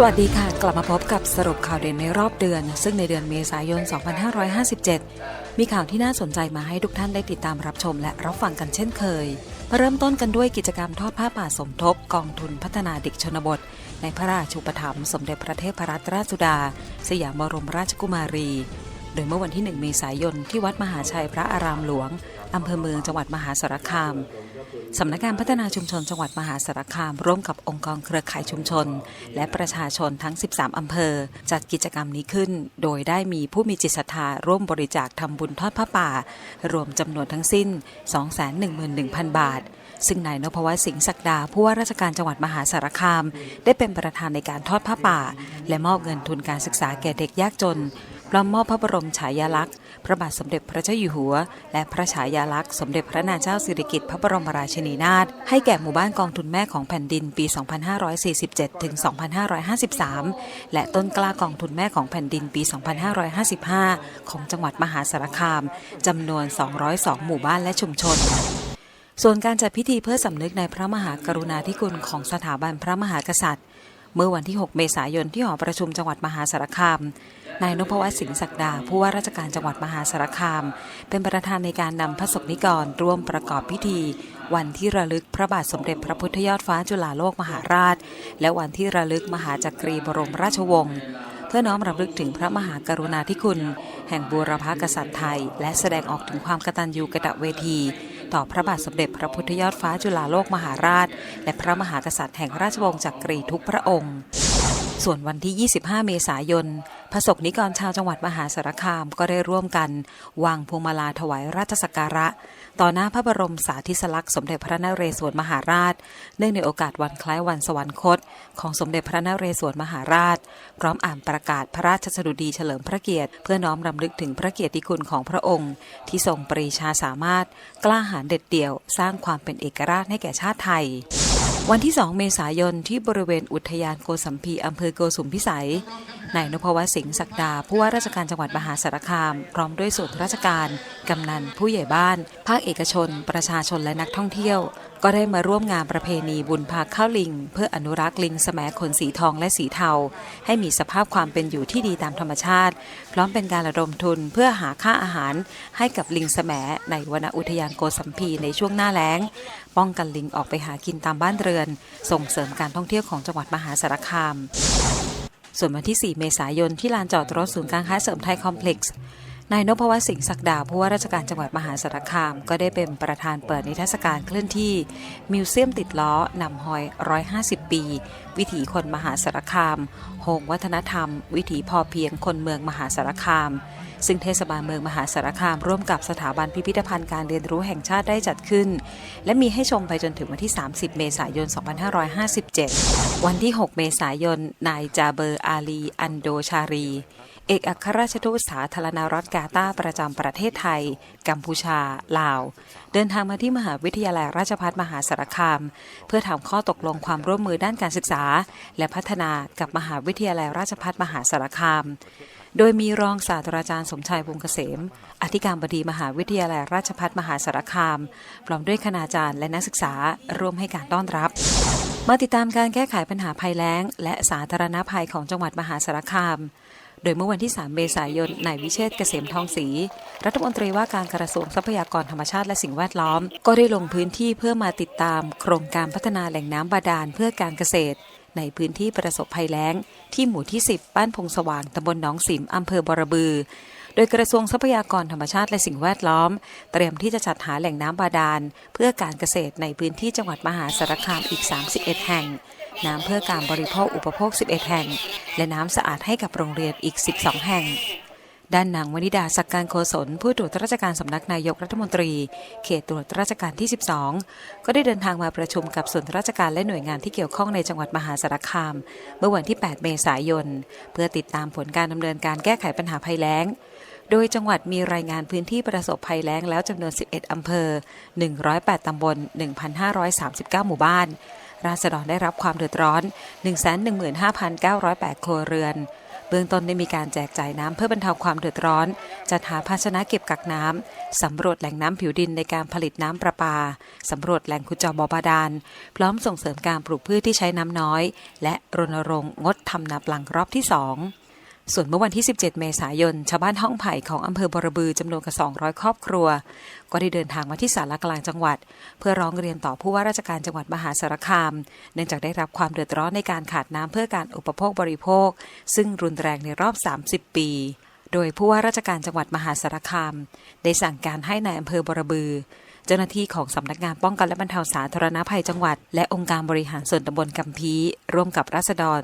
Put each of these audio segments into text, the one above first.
สวัสดีค่ะ กลับมาพบกับสรุปข่าวเด่นในรอบเดือน ซึ่งในเดือนเมษายน 2557 มีข่าวที่น่าสนใจมาให้ทุกท่านได้ติดตามรับชมและรับฟังกันเช่นเคย มาเริ่มต้นกันด้วยกิจกรรมทอดผ้าป่าสมทบ กองทุนพัฒนาเด็กชนบท ในพระราชูปถัมภ์สมเด็จพระเทพรัตนราชสุดา สยามบรมราชกุมารี โดยเมื่อวันที่ 1 เมษายนที่วัดมหาชัยพระอารามหลวงอำเภอเมืองจังหวัดมหาสารคาม สำนักงานพัฒนาชุมชนจังหวัดมหาสารคาม ร่วมกับองค์กรเครือข่ายชุมชน และประชาชนทั้ง 13 อำเภอ จัดกิจกรรมนี้ขึ้น โดยได้มีผู้มีจิตศรัทธาร่วมบริจาคทำบุญทอดผ้าป่า รวมจำนวนทั้งสิ้น 211,000 บาท ซึ่งนายนพวัฒน์สิงห์ศักดาผู้ว่าราชการจังหวัดมหาสารคาม ได้เป็นประธานในการทอดผ้าป่า และมอบเงินทุนการศึกษาแก่เด็กยากจนพร้อมมอบพระบรมฉายาลักษณ์ ระบาทสมเด็จพระเจ้าอยู่หัว และพระฉายาลักษณ์สมเด็จพระนางเจ้าสิริกิติ์พระบรมราชินีนาถให้แก่หมู่บ้านกองทุนแม่ของแผ่นดินปี 2547 ถึง 2553 และต้นกล้ากองทุนแม่ของแผ่นดินปี 2555 ของจังหวัดมหาสารคามจำนวน 202 หมู่บ้านและชุมชนส่วนการจัดพิธีเพื่อสำนึกในพระมหากรุณาธิคุณของสถาบันพระมหากษัตริย์ เมื่อวันที่ 6 เมษายนที่หอประชุมจังหวัดมหาสารคาม นายนพวัฒน์สิงห์ศักดา ผู้ว่าราชการจังหวัดมหาสารคาม เป็นประธานในการนำพระสงฆ์นิกรร่วมประกอบพิธี วันที่ระลึกพระบาทสมเด็จพระพุทธยอดฟ้าจุฬาโลกมหาราช และวันที่ระลึกมหาจักรีบรมราชวงศ์เพื่อน้อมรำลึกถึงพระมหากรุณาธิคุณ แห่งบูรพกษัตริย์ไทย และแสดงออกถึงความกตัญญูกะตเวที ต่อพระบาทสมเด็จพระพุทธยอดฟ้าจุฬาโลกมหาราช และพระมหากษัตริย์แห่งราชวงศ์จักรีทุกพระองค์ ส่วนวันที่ 25 เมษายน พระสงฆ์นิกรชาวจังหวัดมหาสารคามก็ได้ร่วมกัน วางพวงมาลาถวายราชสักการะ ต่อหน้าพระบรมสาธิสลักษณ์สมเด็จพระนเรศวรมหาราช เนื่องในโอกาสวันคล้ายวันสวรรคต ของสมเด็จพระนเรศวรมหาราช พร้อมอ่านประกาศพระราชสดุดีเฉลิมพระเกียรติ เพื่อน้อมรำลึกถึงพระเกียรติคุณของพระองค์ ที่ทรงปรีชาสามารถ กล้าหาญเด็ดเดี่ยว สร้างความเป็นเอกราชให้แก่ชาติไทยวันที่ 2 เมษายนที่บริเวณอุทยานโกสัมพีอำเภอโกสุมพิสัย นายนพวสิงห์ศักดาผู้ว่าราชการจังหวัดมหาสารคาม พร้อมด้วยส่วนราชการ กำนัน ผู้ใหญ่บ้าน ภาคเอกชน ประชาชนและนักท่องเที่ยว ก็ได้มาร่วมงานประเพณีบุญพาข้าวลิง เพื่ออนุรักษ์ลิงแสมขนสีทองและสีเทา ให้มีสภาพความเป็นอยู่ที่ดีตามธรรมชาติ พร้อมเป็นการระดมทุนเพื่อหาค่าอาหาร ให้กับลิงแสมในวนอุทยานโกสัมพีในช่วงหน้าแล้ง ป้องกันลิงออกไปหากินตามบ้านเรือน ส่งเสริมการท่องเที่ยวของจังหวัดมหาสารคาม ส่วนวันที่ 4 เมษายนที่ลานจอดรถศูนย์การค้าเสริมไทยคอมเพล็กซ์ นายนพวัฒน์สิงห์ศักดาผู้ว่าราชการจังหวัดมหาสารคาม ก็ได้เป็นประธานเปิดนิทรรศการเคลื่อนที่ มิวเซียมติดล้อนำหอย 150 ปี วิถีคนมหาสารคามโฮงวัฒนธรรม วิถีพอเพียงคนเมืองมหาสารคาม ซึ่งเทศบาลเมืองมหาสารคาม ร่วมกับสถาบันพิพิธภัณฑ์การเรียนรู้แห่งชาติได้จัดขึ้น และมีให้ชมไปจนถึงวันที่ 30 เมษายน 2557 วันที่ 6 เมษายนนายจาเบอร์อาลี อันโดชารี เอกอัครราชทูตสาธารณรัฐกาตาประจำประเทศไทย กัมพูชา ลาว เดินทางมาที่มหาวิทยาลัยราชภัฏมหาสารคาม เพื่อทำข้อตกลงความร่วมมือด้านการศึกษา และพัฒนากับมหาวิทยาลัยราชภัฏมหาสารคาม โดยมีรองศาสตราจารย์สมชายวงเกษม อธิการบดีมหาวิทยาลัยราชภัฏมหาสารคาม พร้อมด้วยคณาจารย์และนักศึกษาร่วมให้การต้อนรับมาติดตามการแก้ไขปัญหาภัยแล้ง และสาธารณภัยของจังหวัดมหาสารคาม โดยเมื่อวันที่ 3 เมษายน นายวิเชษเกษมทองศรี รัฐมนตรีว่าการกระทรวงทรัพยากรธรรมชาติและสิ่งแวดล้อม ก็ได้ลงพื้นที่เพื่อมาติดตาม โครงการพัฒนาแหล่งน้ำบาดาลเพื่อการเกษตร ในพื้นที่ประสบภัยแล้ง ที่หมู่ที่ 10 บ้านพงสว่างตำบลหนองสิมอำเภอบรบือโดยกระทรวงทรัพยากรธรรมชาติและสิ่งแวดล้อม เตรียมที่จะจัดหาแหล่งน้ำบาดาล เพื่อการเกษตรในพื้นที่จังหวัดมหาสารคามอีก 31 แห่ง น้ำเพื่อการบริโภคอุปโภค 11 แห่ง และน้ำสะอาดให้กับโรงเรียนอีก 12 แห่ง ด้านนางวนิดาสักการโคศลผู้ตรวจราชการสำนักนายกรัฐมนตรี เขตตรวจราชการที่ 12 ก็ได้เดินทางมาประชุมกับส่วนราชการและหน่วยงานที่เกี่ยวข้องในจังหวัดมหาสารคาม เมื่อวันที่ 8 เมษายน เพื่อติดตามผลการดำเนินการแก้ไขปัญหาภัยแล้งโดยจังหวัดมีรายงานพื้นที่ประสบภัยแล้งแล้วจำนวน 11 อำเภอ 108 ตำบล 1,539 หมู่บ้าน ราษฎรได้รับความเดือดร้อน 115,908 ครัวเรือน เบื้องต้นได้มีการแจกจ่ายน้ำเพื่อบรรเทาความเดือดร้อน จัดหาภาชนะเก็บกักน้ำ สำรวจแหล่งน้ำผิวดินในการผลิตน้ำประปา สำรวจแหล่งขุดเจาะบ่อบาดาล พร้อมส่งเสริมการปลูกพืชที่ใช้น้ำน้อย และรณรงค์งดทำนาปลังรอบที่สอง ส่วนเมื่อวันที่ 17 เมษายน ชาวบ้านห้องไผ่ของอำเภอบรบือจำนวนกว่า 200 ครอบครัว ก็ได้เดินทางมาที่ศาลากลางจังหวัด เพื่อร้องเรียนต่อผู้ว่าราชการจังหวัดมหาสารคาม เนื่องจากได้รับความเดือดร้อนในการขาดน้ำเพื่อการอุปโภคบริโภค ซึ่งรุนแรงในรอบ 30 ปี โดยผู้ว่าราชการจังหวัดมหาสารคาม ได้สั่งการให้ในายอำเภอบรบือ เจ้าหน้าที่ของสำนักงานป้องกันและบรรเทาสาธารณภัยจังหวัด และองค์การบริหารส่วนตำบลกัมพี ร่วมกับราษฎร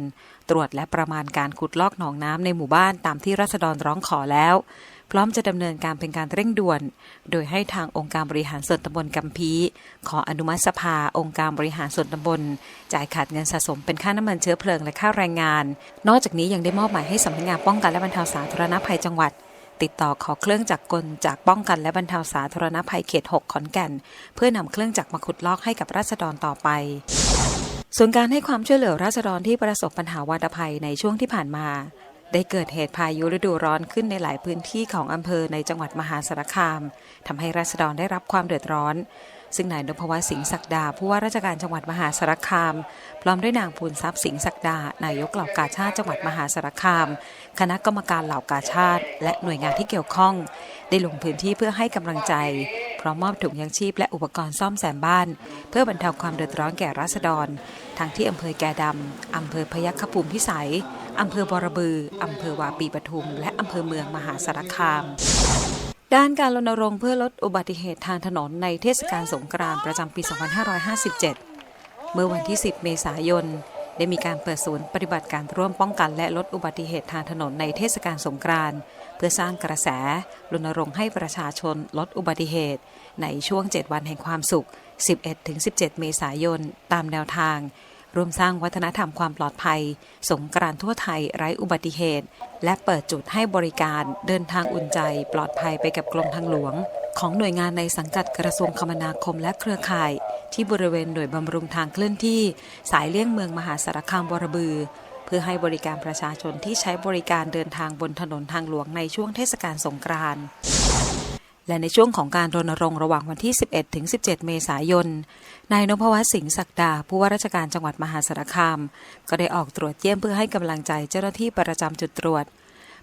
ตรวจและประมาณการขุดลอกหนองน้ำในหมู่บ้านตามที่ราษฎรร้องขอแล้ว พร้อมจะดำเนินการเป็นการเร่งด่วน โดยให้ทางองค์การบริหารส่วนตำบลกัมพี ขออนุมัติสภาองค์การบริหารส่วนตำบล จ่ายขาดเงินสะสมเป็นค่าน้ำมันเชื้อเพลิงและค่าแรงงาน นอกจากนี้ยังได้มอบหมายให้สำนักงานป้องกันและบรรเทาสาธารณภัยจังหวัด ติดต่อขอเครื่องจักรกลจากป้องกันและบรรเทาสาธารณภัยเขต 6 ขอนแก่น เพื่อนำเครื่องจักรมาขุดลอกให้กับราษฎรต่อไปส่วนการให้ความช่วยเหลือราษฎรที่ประสบปัญหาวาตภัยในช่วงที่ผ่านมา ได้เกิดเหตุพายุฤดูร้อนขึ้นในหลายพื้นที่ของอำเภอในจังหวัดมหาสารคามทำให้ราษฎรได้รับความเดือดร้อน ซึ่งนายนพวัฒน์สิงห์ศักดาผู้ว่าราชการจังหวัดมหาสารคาม พร้อมด้วยนางภูนทรัพย์สิงห์ศักดานายกเหล่ากาชาติจังหวัดมหาสารคาม คณะกรรมการเหล่ากาชาติ และหน่วยงานที่เกี่ยวข้อง ได้ลงพื้นที่เพื่อให้กำลังใจ พร้อมมอบถุงยังชีพและอุปกรณ์ซ่อมแซมบ้าน เพื่อบรรเทาความเดือดร้อนแก่ราษฎร ทั้งที่อำเภอแก่ดำอำเภอพยัคฆภูมิพิสัยอำเภอบรบืออำเภอวาปีปทุม และอำเภอเมืองมหาสารคาม ด้านการรณรงค์เพื่อลดอุบัติเหตุทางถนนในเทศกาลสงกรานต์ประจำปี 2557 เมื่อวันที่ 10 เมษายน ได้มีการเปิดศูนย์ปฏิบัติการร่วมป้องกันและลดอุบัติเหตุทางถนนในเทศกาลสงกรานต์เพื่อสร้างกระแสรณรงค์ให้ประชาชนลดอุบัติเหตุ ในช่วง 7 วันแห่งความสุข 11-17 เมษายน ตามแนวทาง ร่วมสร้างวัฒนธรรมความปลอดภัย สงกรานต์ทั่วไทยไร้อุบัติเหตุ และเปิดจุดให้บริการเดินทางอุ่นใจ ปลอดภัยไปกับกรมทางหลวง ของหน่วยงานในสังกัดกระทรวงคมนาคมและเครือข่าย ที่บริเวณหน่วยบำรุงทางเคลื่อนที่ สายเลี่ยงเมืองมหาสารคามบรบือ เพื่อให้บริการประชาชนที่ใช้บริการเดินทางบนถนนทางหลวงในช่วงเทศกาลสงกรานต์ และในช่วงของการรณรงค์ระหว่างวันที่ 11 ถึง 17 เมษายน นายนพวัฒน์สิงห์ศักดา ผู้ว่าราชการจังหวัดมหาสารคาม ก็ได้ออกตรวจเยี่ยมเพื่อให้กำลังใจเจ้าหน้าที่ประจำจุดตรวจ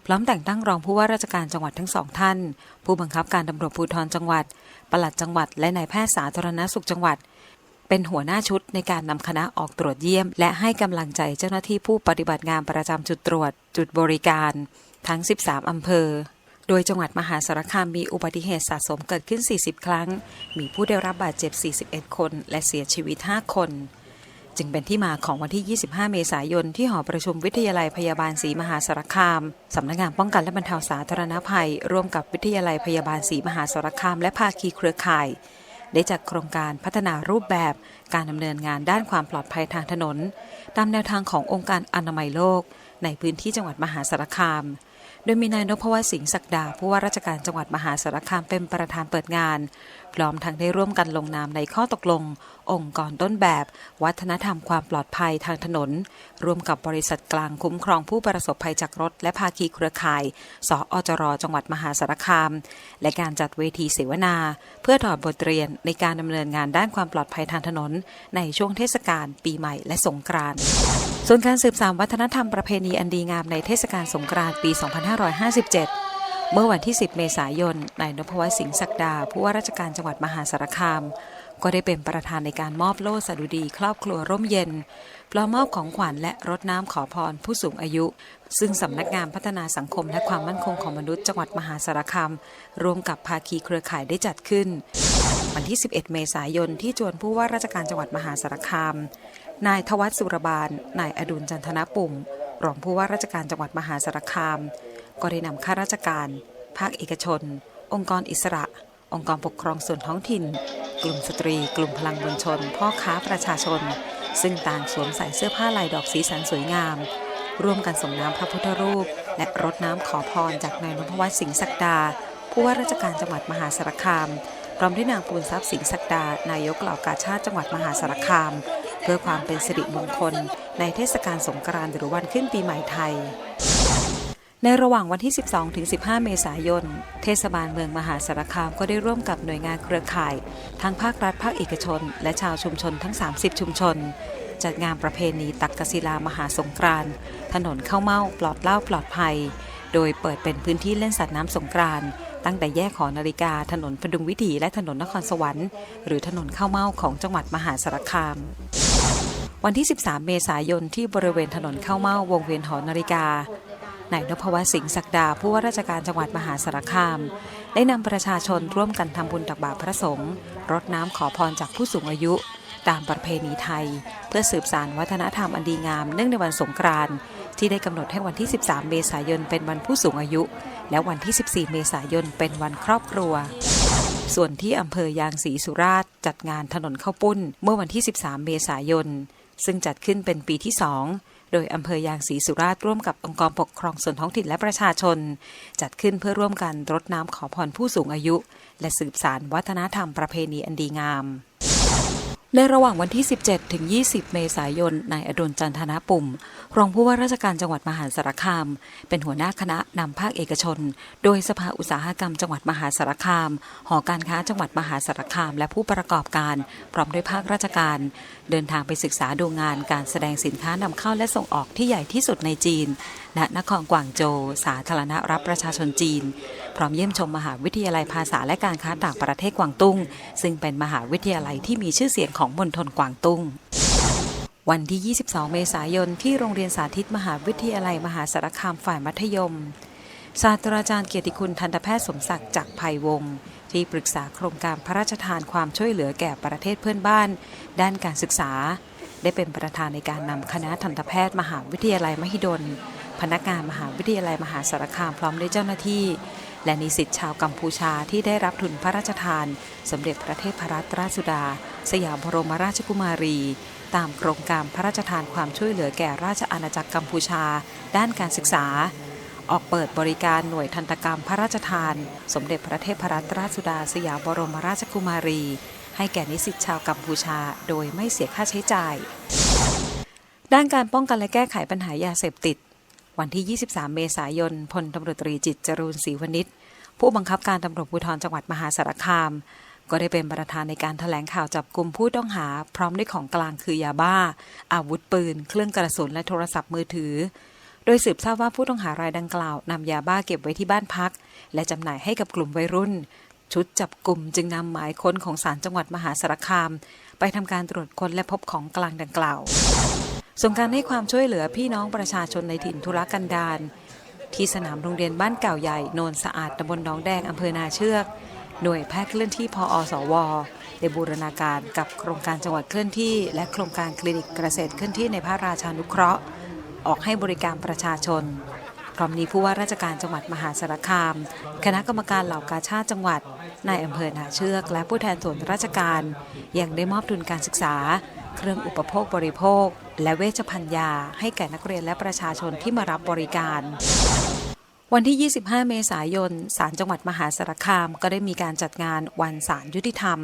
พร้อมแต่งตั้งรองผู้ว่าราชการจังหวัดทั้งสองท่าน ผู้บังคับการตำรวจภูธรจังหวัด ปลัดจังหวัด และนายแพทย์สาธารณสุขจังหวัด เป็นหัวหน้าชุดในการนำคณะออกตรวจเยี่ยม และให้กำลังใจเจ้าหน้าที่ผู้ปฏิบัติงานประจำจุดตรวจ จุดบริการ ทั้ง 13อำเภอ โดยจังหวัดมหาสารคามมีอุบัติเหตุสะสมเกิดขึ้น 40 ครั้ง มีผู้ได้รับบาดเจ็บ 41 คน และเสียชีวิต 5 คน จึงเป็นที่มาของวันที่ 25 เมษายน ที่หอประชุมวิทยาลัยพยาบาลศรีมหาสารคาม สำนักงานป้องกันและบรรเทาสาธารณภัย ร่วมกับวิทยาลัยพยาบาลศรีมหาสารคาม และภาคีเครือข่าย ได้จัดโครงการพัฒนารูปแบบการดำเนินงานด้านความปลอดภัยทางถนน ตามแนวทางขององค์การอนามัยโลก ในพื้นที่จังหวัดมหาสารคาม โดยมีนายนพวสิงห์ศักดาผู้ว่าราชการจังหวัดมหาสารคามเป็นประธานเปิดงาน พร้อมทั้งได้ร่วมกันลงนามในข้อตกลง องค์กรต้นแบบ วัฒนธรรมความปลอดภัยทางถนน ร่วมกับบริษัทกลางคุ้มครองผู้ประสบภัยจากรถ และภาคีเครือข่าย สอจร จังหวัดมหาสารคาม และการจัดเวทีเสวนา เพื่อถอดบทเรียนในการดำเนินงานด้านความปลอดภัยทางถนน ในช่วงเทศกาลปีใหม่และสงกรานต์ ส่วนการสืบสานวัฒนธรรมประเพณีอันดีงามในเทศกาลสงกรานต์ปี 2557 เมื่อวันที่ 10 เมษายน นายนพวัฒน์สิงห์ศักดา ผู้ว่าราชการจังหวัดมหาสารคาม ก็ได้เป็นประธานในการมอบโล่สดุดีครอบครัวร่มเย็นพร้อมมอบของขวัญและรดน้ำขอพรผู้สูงอายุ ซึ่งสำนักงานพัฒนาสังคมและความมั่นคงของมนุษย์จังหวัดมหาสารคามร่วมกับภาคีเครือข่ายได้จัดขึ้น วันที่ 11 เมษายนที่จวนผู้ว่าราชการจังหวัดมหาสารคาม นายทวัฒสุรบาล นายอดุลจันทนปุ่ม รองผู้ว่าราชการจังหวัดมหาสารคาม ก็ได้นำข้าราชการ ภาคเอกชน องค์กรอิสระ องค์กรปกครองส่วนท้องถิ่น กลุ่มสตรี กลุ่มพลังมวลชน พ่อค้าประชาชน ซึ่งต่างสวมใส่เสื้อผ้าลายดอกสีสันสวยงาม ร่วมกันส่งน้ำพระพุทธรูป และรดน้ำขอพรจากนายนพวัฒน์สิงห์ศักดา ผู้ว่าราชการจังหวัดมหาสารคาม พร้อมด้วยนางปูนทรัพย์สิงห์ศักดานายกเหล่ากาชาติจังหวัดมหาสารคาม เพื่อความเป็นสิริมงคล ในเทศกาลสงกรานต์หรือวันขึ้นปีใหม่ไทย ในระหว่างวันที่ 12ถึง15 เมษายน เทศบาลเมืองมหาสารคามก็ได้ร่วมกับหน่วยงานเครือข่าย ทั้งภาครัฐภาคเอกชน และชาวชุมชนทั้ง 30 ชุมชน จัดงานประเพณีตักกศิลามหาสงกรานต์ถนนเข้าเมาปลอดเหล้าปลอดภัย โดยเปิดเป็นพื้นที่เล่นสัตว์น้ำสงกรานต์ตั้งแต่แยกหอนาฬิกาถนนพดุงวิถีและถนนนครสวรรค์ หรือถนนเข้าเมาของจังหวัดมหาสารคาม วันที่ 13 เมษายนที่บริเวณถนนเข้าเมาวงเวียนหอนาฬิกานายนพวัฒน์สิงห์ศักดาผู้ว่าราชการจังหวัดมหาสารคาม ได้นำประชาชนร่วมกันทำบุญตักบาตรพระสงฆ์รดน้ำขอพรจากผู้สูงอายุ ตามประเพณีไทย เพื่อสืบสานวัฒนธรรมอันดีงาม เนื่องในวันสงกรานต์ที่ได้กำหนดให้วันที่ 13 เมษายนเป็นวันผู้สูงอายุ และวันที่ 14 เมษายนเป็นวันครอบครัว ส่วนที่อำเภอยางศรีสุราษฎร์จัดงานถนนข้าวปุ้น เมื่อวันที่ 13 เมษายน ซึ่งจัดขึ้นเป็นปีที่สองโดยอำเภอยางศรีสุราษฎร์ร่วมกับองค์กรปกครองส่วนท้องถิ่นและประชาชน จัดขึ้นเพื่อร่วมกันรดน้ำขอพรผู้สูงอายุ และสืบสานวัฒนธรรมประเพณีอันดีงาม ในระหว่างวันที่ 17 ถึง 20 เมษายน นายอดุลจันทนาปุ่ม รองผู้ว่าราชการจังหวัดมหาสารคาม เป็นหัวหน้าคณะนำภาคเอกชน โดยสภาอุตสาหกรรมจังหวัดมหาสารคาม หอการค้าจังหวัดมหาสารคาม และผู้ประกอบการ พร้อมด้วยภาคราชการ เดินทางไปศึกษาดูงานการแสดงสินค้านำเข้าและส่งออกที่ใหญ่ที่สุดในจีนณนครกวางโจวสาธารณรัฐประชาชนจีน พร้อมเยี่ยมชมมหาวิทยาลัยภาษาและการค้าต่างประเทศกวางตุ้ง ซึ่งเป็นมหาวิทยาลัยที่มีชื่อเสียงของมณฑลกวางตุ้งวันที่ 22 เมษายน ที่โรงเรียนสาธิตมหาวิทยาลัยมหาสารคามฝ่ายมัธยม ศาสตราจารย์เกียรติคุณทันตแพทย์สมศักดิ์จากภัยวงศ์ที่ปรึกษาโครงการพระราชทานความช่วยเหลือแก่ประเทศเพื่อนบ้าน ด้านการศึกษา ได้เป็นประธานในการนำคณะทันตแพทย์มหาวิทยาลัยมหิดล พนักงานมหาวิทยาลัยมหาสารคามพร้อมด้วยเจ้าหน้าที่ และนิสิตชาวกัมพูชาที่ได้รับทุนพระราชทาน สมเด็จพระเทพรัตนราชสุดา สยามบรมราชกุมารี ตามโครงการพระราชทานความช่วยเหลือแก่ราชอาณาจักรกัมพูชา ด้านการศึกษา ออกเปิดบริการหน่วยทันตกรรมพระราชทาน สมเด็จพระเทพรัตนราชสุดา สยามบรมราชกุมารี ให้แก่นิสิตชาวกัมพูชา โดยไม่เสียค่าใช้จ่ายด้านการป้องกันและแก้ไขปัญหายาเสพติด วันที่ 23 เมษายน พลตำรวจตรีจิตจรูนศรีวณิชผู้บังคับการตำรวจภูธรจังหวัดมหาสารคาม ก็ได้เป็นประธานในการถแถลงข่าวจับกลุ่มผู้ต้องหา พร้อมด้วยของกลางคือยาบ้า อาวุธปืน เครื่องกระสุนและโทรศัพท์มือถือ โดยสืบทราบว่าผู้ต้องหารายดังกล่าวนำยาบ้าเก็บไว้ที่บ้านพัก และจำหน่ายให้กับกลุ่มวัยรุ่น ชุดจับกลุ่มจึงนำหมายค้นของศาลจังหวัดมหาสารคาม ไปทำการตรวจค้นและพบของกลางดังกล่าว ส่วนการให้ความช่วยเหลือพี่น้องประชาชนในถิ่นทุรกันดารที่สนามโรงเรียนบ้านเก่าใหญ่โนนสะอาดตำบลหนองแดงอำเภอนาเชือก หน่วยแพทย์เคลื่อนที่พออสวได้บูรณาการกับโครงการจังหวัดเคลื่อนที่ และโครงการคลินิกเกษตรเคลื่อนที่ในพระราชานุเคราะห์ ออกให้บริการประชาชนพร้อมนี้ผู้ว่าราชการจังหวัดมหาสารคาม คณะกรรมการเหล่ากาชาติจังหวัดนายอำเภอนาเชือก และผู้แทนส่วนราชการยังได้มอบทุนการศึกษา เครื่องอุปโภคบริโภค และเวชภัณฑ์ยาให้แก่นักเรียนและประชาชนที่มารับบริการ วันที่ 25 เมษายนศาลจังหวัดมหาสารคามก็ได้มีการจัดงานวันศาลยุติธรรม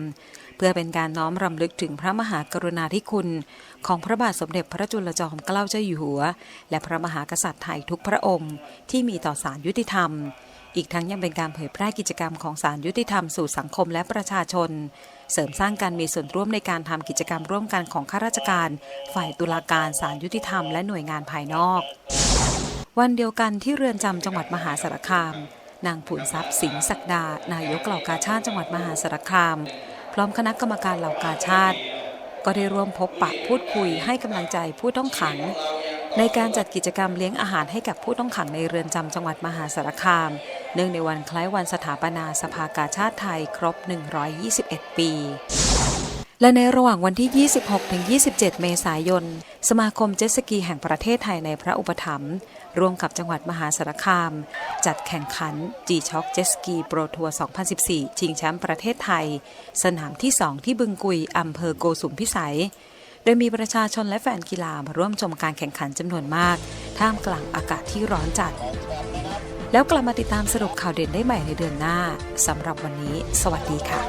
เพื่อเป็นการน้อมรำลึกถึงพระมหากรุณาธิคุณ ของพระบาทสมเด็จพระจุลจอมเกล้าเจ้าอยู่หัว และพระมหากษัตริย์ไทยทุกพระองค์ ที่มีต่อศาลยุติธรรม อีกทั้งยังเป็นการเผยแพร่กิจกรรมของศาลยุติธรรมสู่สังคมและประชาชน เสริมสร้างการมีส่วนร่วมในการทำกิจกรรมร่วมกันของข้าราชการ ฝ่ายตุลาการศาลยุติธรรมและหน่วยงานภายนอก วันเดียวกันที่เรือนจำจังหวัดมหาสารคาม นางผุนทรัพย์สิงห์ศักดา นายกเหล่ากาชาติจังหวัดมหาสารคาม พร้อมคณะกรรมการเหล่ากาชาติ ก็ได้ร่วมพบปะพูดคุยให้กำลังใจผู้ต้องขังในการจัดกิจกรรมเลี้ยงอาหารให้กับผู้ต้องขังในเรือนจำจังหวัดมหาสารคาม เนื่องในวันคล้ายวันสถาปนาสภากาชาติไทยครบ 121 ปี และในระหว่างวันที่ 26-27 เมษายน สมาคมเจ็ตสกีแห่งประเทศไทยในพระอุปถัมภ์ร่วมกับจังหวัดมหาสารคาม จัดแข่งขัน G-Shock Jet Ski Pro Tour 2014 ชิงแชมป์ประเทศไทย สนามที่ 2 ที่บึงกุยอำเภอโกสุมพิสัยโดยมีประชาชนและแฟนกีฬามาร่วมชมการแข่งขันจำนวนมาก ท่ามกลางอากาศที่ร้อนจัด แล้วกลับมาติดตามสรุปข่าวเด่นได้ใหม่ในเดือนหน้าสำหรับวันนี้ สวัสดีค่ะ